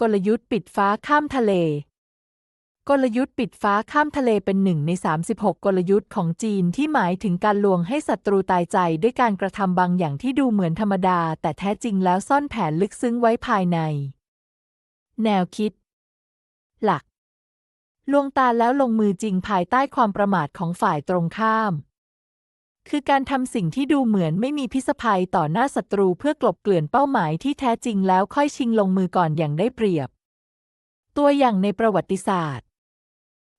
กลยุทธ์ปิดฟ้าข้ามทะเล กลยุทธ์ปิดฟ้าข้ามทะเลเป็นหนึ่งใน 36 กลยุทธ์ของจีนที่หมายถึงการลวงให้ศัตรูตายใจด้วยการกระทำบางอย่างที่ดูเหมือนธรรมดา แต่แท้จริงแล้วซ่อนแผนลึกซึ้งไว้ภายใน แนวคิด หลัก ลวงตาแล้วลงมือจริงภายใต้ความประมาทของฝ่ายตรงข้าม คือการทำสิ่งที่ดูเหมือนไม่มีพิษภัยต่อหน้าศัตรูเพื่อกลบเกลื่อนเป้าหมายที่แท้จริงแล้วค่อยชิงลงมือก่อนอย่างได้เปรียบ ตัวอย่างในประวัติศาสตร์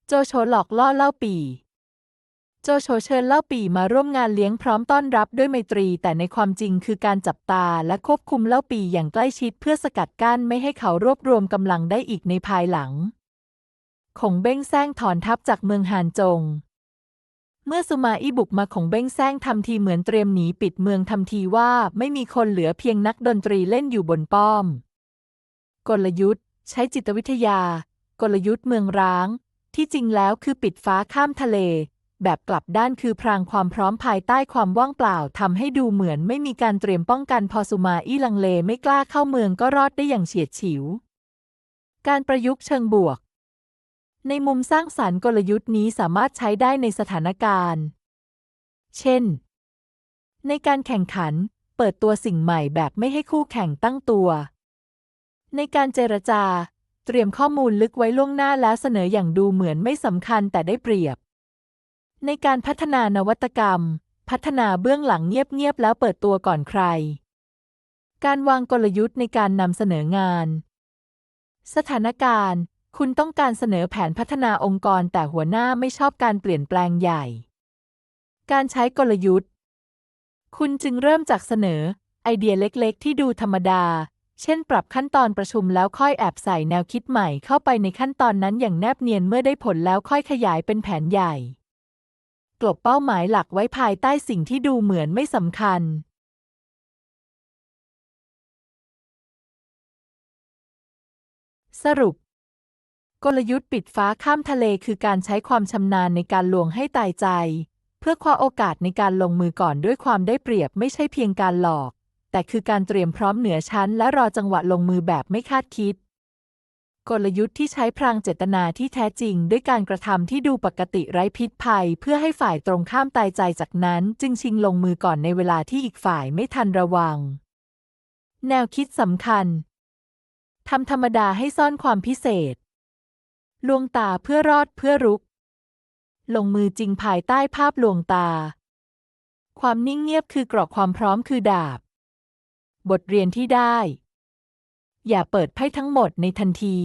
โจโฉหลอกล่อเล่าปี โจโฉเชิญเล่าปีมาร่วมงานเลี้ยงพร้อมต้อนรับด้วยไมตรี แต่ในความจริงคือการจับตาและควบคุมเล่าปีอย่างใกล้ชิดเพื่อสกัดกั้นไม่ให้เขารวบรวมกำลังได้อีกในภายหลัง ขงเบ้งแซงถอนทัพจากเมืองหานจง เมื่อสุมาอี้บุกมาของเบ้งแซงทำทีเหมือนเตรียมหนีปิดเมืองทำทีว่าไม่มีคนเหลือเพียงนักดนตรีเล่นอยู่บนป้อม กลยุทธ์ ใช้จิตวิทยา กลยุทธ์เมืองร้าง ที่จริงแล้วคือปิดฟ้าข้ามทะเล แบบกลับด้านคือพรางความพร้อมภายใต้ความว่างเปล่าทำให้ดูเหมือนไม่มีการเตรียมป้องกันพอสุมาอี้ลังเลไม่กล้าเข้าเมืองก็รอดได้อย่างเฉียดฉิว การประยุกต์เชิงบวก ในมุมสร้างสารรค์กลยุทธ์นี้สามารถใช้ได้ในสถานการณ์ เช่น ในการแข่งขัน เปิดตัวสิ่งใหม่แบบไม่ให้คู่แข่งตั้งตัว ในการเจรจา เตรียมข้อมูลลึกไว้ล่วงหน้าแล้วเสนออย่างดูเหมือนไม่สำคัญแต่ได้เปรียบ ในการพัฒนานวัตกรรม พัฒนาเบื้องหลังเงียบๆแล้วเปิดตัวก่อนใคร การวางกลยุทธ์ในการนำเสนองาน สถานการณ์ คุณต้องการเสนอแผนพัฒนาองค์กรแต่หัวหน้าไม่ชอบการเปลี่ยนแปลงใหญ่ การใช้กลยุทธ์ คุณจึงเริ่มจากเสนอ ไอเดียเล็กๆ ที่ดูธรรมดา เช่น ปรับขั้นตอนประชุมแล้วค่อยแอบใส่แนวคิดใหม่เข้าไปในขั้นตอนนั้นอย่างแนบเนียนเมื่อได้ผลแล้วค่อยขยายเป็นแผนใหญ่ กลบเป้าหมายหลักไว้ภายใต้สิ่งที่ดูเหมือนไม่สำคัญสรุป กลยุทธ์ปิดฟ้าข้ามทะเลคือการใช้ความชำนาญในการลวงให้ตายใจ เพื่อคว้าโอกาสในการลงมือก่อนด้วยความได้เปรียบไม่ใช่เพียงการหลอก แต่คือการเตรียมพร้อมเหนือชั้น และรอจังหวะลงมือแบบไม่คาดคิด กลยุทธ์ที่ใช้พรางเจตนาที่แท้จริง ด้วยการกระทำที่ดูปกติไร้พิษภัย เพื่อให้ฝ่ายตรงข้ามตายใจจากนั้น จึงชิงลงมือก่อนในเวลาที่อีกฝ่ายไม่ทันระวัง แนวคิดสำคัญทำธรรมดาให้ซ่อนความพิเศษ ลวงตาเพื่อรอดเพื่อรุก ลงมือจริงภายใต้ภาพลวงตา ความนิ่งเงียบคือกรอกความพร้อมคือดาบ บทเรียนที่ได้ อย่าเปิดไพ่ทั้งหมดในทันที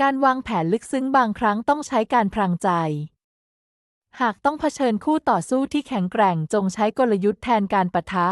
การวางแผนลึกซึ้งบางครั้งต้องใช้การพรางใจ หากต้องเผชิญคู่ต่อสู้ที่แข็งแกร่งจงใช้กลยุทธ์แทนการปะทะ